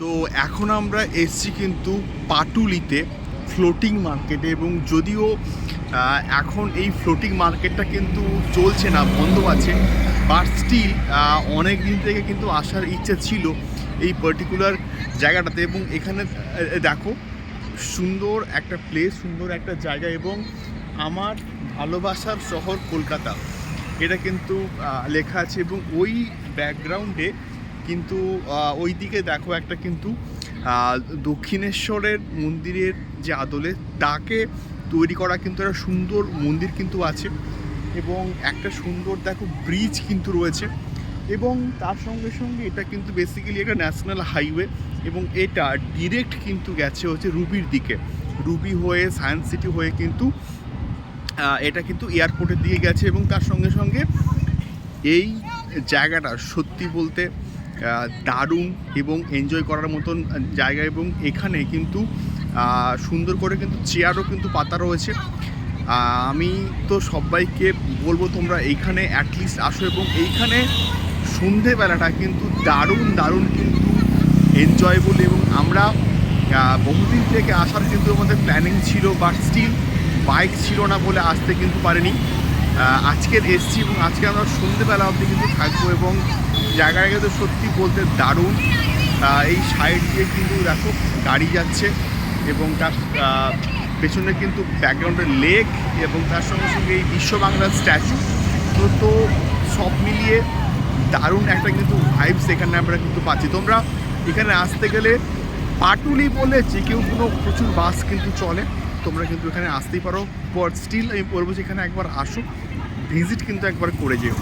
তো এখন আমরা এসছি কিন্তু পাটুলিতে ফ্লোটিং মার্কেটে এবং যদিও এখন এই ফ্লোটিং মার্কেটটা কিন্তু চলছে না, বন্ধ আছে বাট স্টিল অনেক দিন থেকে কিন্তু আসার ইচ্ছে ছিল এই পার্টিকুলার জায়গাটাতে এবং এখানে দেখো, সুন্দর একটা প্লেস সুন্দর একটা জায়গা এবং আমার ভালোবাসার শহর কলকাতা। এটা কিন্তু লেখা আছে এবং ওই ব্যাকগ্রাউন্ডে কিন্তু ওই দিকে দেখো একটা কিন্তু দক্ষিণেশ্বরের মন্দিরের যে আদলে তাকে তৈরি করা কিন্তু একটা সুন্দর মন্দির কিন্তু আছে এবং একটা সুন্দর দেখো ব্রিজ কিন্তু রয়েছে এবং তার সঙ্গে সঙ্গে এটা কিন্তু বেসিক্যালি একটা ন্যাশনাল হাইওয়ে এবং এটা ডিরেক্ট কিন্তু গেছে হচ্ছে রুবির দিকে। রুবি হয়ে সায়েন্স সিটি হয়ে কিন্তু এটা কিন্তু এয়ারপোর্টের দিকে গেছে এবং তার সঙ্গে সঙ্গে এই জায়গাটা সত্যি বলতে দারুণ এবং এনজয় করার মতন জায়গা এবং এখানে কিন্তু সুন্দর করে কিন্তু চেয়ারও কিন্তু পাতা রয়েছে। আমি তো সবাইকে বলব তোমরা এইখানে অ্যাটলিস্ট আসো এবং এইখানে সন্ধেবেলাটা কিন্তু দারুণ দারুণ কিন্তু এনজয়েবল এবং আমরা বহুদিন থেকে আসার কিন্তু আমাদের প্ল্যানিং ছিল বাট স্টিল বাইক ছিল না বলে আসতে কিন্তু পারিনি। আজকের এসছি এবং আজকে আমরা সন্ধেবেলা অবধি কিন্তু থাকব এবং জায়গাটা কিন্তু সত্যি বলতে দারুণ। এই সাইড দিয়ে কিন্তু দেখো গাড়ি যাচ্ছে এবং তার পেছনে কিন্তু ব্যাকগ্রাউন্ডে লেক এবং তার সঙ্গে সঙ্গে এই বিশ্ব বাংলার স্ট্যাচু তো তো সব মিলিয়ে দারুণ একটা কিন্তু ভাইবস এখানে আমরা কিন্তু পাচ্ছি। তোমরা এখানে আসতে গেলে পাটুলি বলে যে কেউ কোনো প্রচুর বাস কিন্তু চলে। তোমরা কিন্তু এখানে আসতেই পারো। স্টিল আমি বলব যে এখানে একবার আসো ভিজিট কিন্তু একবার করে যেও।